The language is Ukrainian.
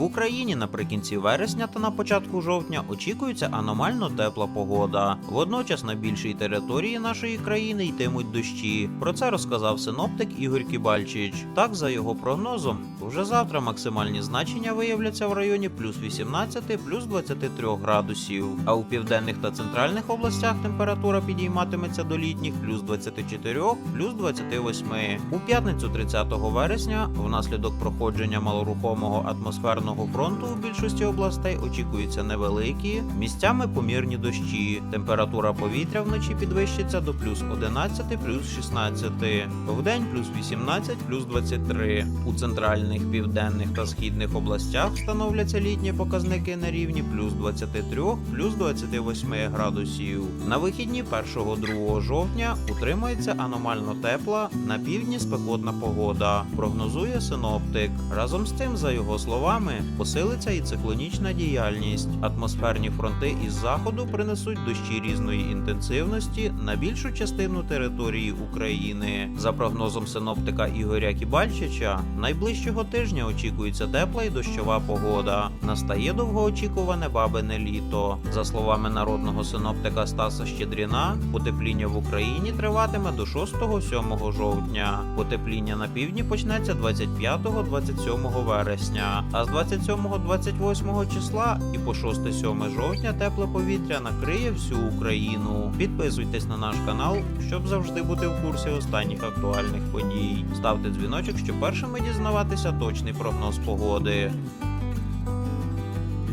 В Україні наприкінці вересня та на початку жовтня очікується аномально тепла погода. Водночас на більшій території нашої країни йтимуть дощі. Про це розказав синоптик Ігор Кібальчич. Так, за його прогнозом, вже завтра максимальні значення виявляться в районі плюс 18, плюс 23 градусів. А у південних та центральних областях температура підійматиметься до літніх плюс 24, плюс 28. У п'ятницю 30 вересня, внаслідок проходження малорухомого атмосферного фронту у більшості областей очікуються невеликі, місцями помірні дощі. Температура повітря вночі підвищиться до плюс 11, плюс 16. Вдень плюс 18, плюс 23. У центральних, південних та східних областях встановляться літні показники на рівні плюс 23, плюс 28 градусів. На вихідні 1-2 жовтня утримується аномально тепла на півдні спекотна погода, прогнозує синоптик. Разом з тим, за його словами, посилиться і циклонічна діяльність. Атмосферні фронти із заходу принесуть дощі різної інтенсивності на більшу частину території України. За прогнозом синоптика Ігоря Кібальчича, найближчого тижня очікується тепла і дощова погода. Настає довгоочікуване бабине літо. За словами народного синоптика Стаса Щедріна, потепління в Україні триватиме до 6-7 жовтня. Потепління на півдні почнеться 25-27 вересня, а з 27-28 числа і по 6-7 жовтня тепле повітря накриє всю Україну. Підписуйтесь на наш канал, щоб завжди бути в курсі останніх актуальних подій. Ставте дзвіночок, щоб першими дізнаватися точний прогноз погоди.